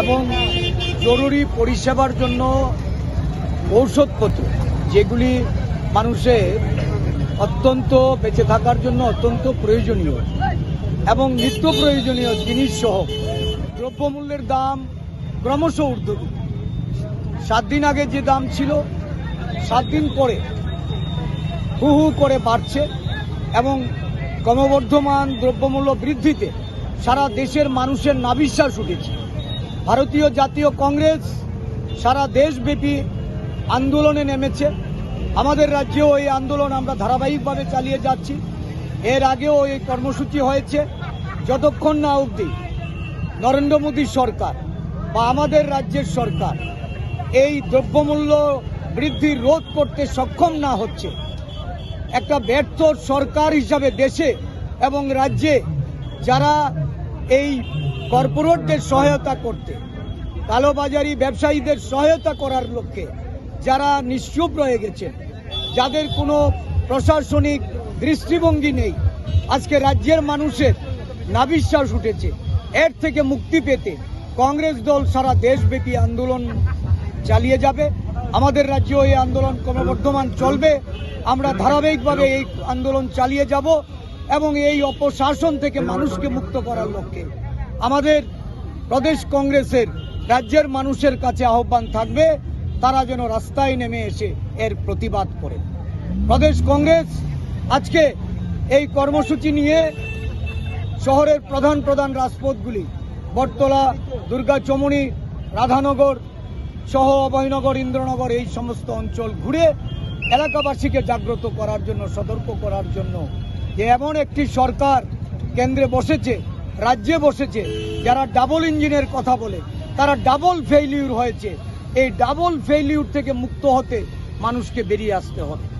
এবং জরুরি পরিষেবার জন্য ঔষধপত্র, যেগুলি মানুষের অত্যন্ত বেঁচে থাকার জন্য অত্যন্ত প্রয়োজনীয় এবং নিত্য প্রয়োজনীয় জিনিস সহ দ্রব্যমূল্যের দাম ক্রমশ ঊর্ধ্বগতি সাত দিন আগে যে দাম ছিল, সাত দিন পরে হু হু করে বাড়ছে এবং ক্রমবর্ধমান দ্রব্যমূল্য বৃদ্ধিতে সারা দেশের মানুষের নাবিশ্বাস উঠেছে। ভারতীয় জাতীয় কংগ্রেস সারা দেশব্যাপী আন্দোলনে নেমেছে। আমাদের রাজ্যেও এই আন্দোলন আমরা ধারাবাহিকভাবে চালিয়ে যাচ্ছি। এর আগেও এই কর্মসূচি হয়েছে, যতক্ষণ না অবধি নরেন্দ্র মোদী সরকার বা আমাদের রাজ্যের সরকার এই দ্রব্যমূল্য বৃদ্ধি রোধ করতে সক্ষম না হচ্ছে। একটা ব্যর্থ সরকার হিসাবে দেশে এবং রাজ্যে যারা এই কর্পোরেটদের সহায়তা করতে, কালোবাজারি ব্যবসায়ীদের সহায়তা করার লক্ষ্যে যারা নিশ্চুপ রয়ে গেছেন, যাদের কোনো প্রশাসনিক দৃষ্টিভঙ্গি নেই, আজকে রাজ্যের মানুষের নাবিশ্বাস উঠেছে। এর থেকে মুক্তি পেতে কংগ্রেস দল সারা দেশব্যাপী আন্দোলন চালিয়ে যাবে। আমাদের রাজ্যেও এই আন্দোলন ক্রমবর্ধমান চলবে। আমরা ধারাবাহিকভাবে এই আন্দোলন চালিয়ে যাব। এবং এই অপশাসন থেকে মানুষকে মুক্ত করার লক্ষ্যে আমাদের প্রদেশ কংগ্রেসের রাজ্যের মানুষের কাছে আহ্বান থাকবে, তারা যেন রাস্তায় নেমে এসে এর প্রতিবাদ করে। প্রদেশ কংগ্রেস আজকে এই কর্মসূচি নিয়ে শহরের প্রধান প্রধান রাজপথগুলি, বটতলা দুর্গাচমনি রাধানগর সহ অভয়নগর, ইন্দ্রনগর, এই সমস্ত অঞ্চল ঘুরে এলাকাবাসীকে জাগ্রত করার জন্য, সতর্ক করার জন্য যে এমন একটি সরকার কেন্দ্রে বসেছে, রাজ্যে বসেছে, যারা ডাবল ইঞ্জিনের কথা বলে, তারা ডাবল ফেইলিউর হয়েছে। এই ডাবল ফেইলিউর থেকে মুক্ত হতে মানুষকে বেরিয়ে আসতে হবে।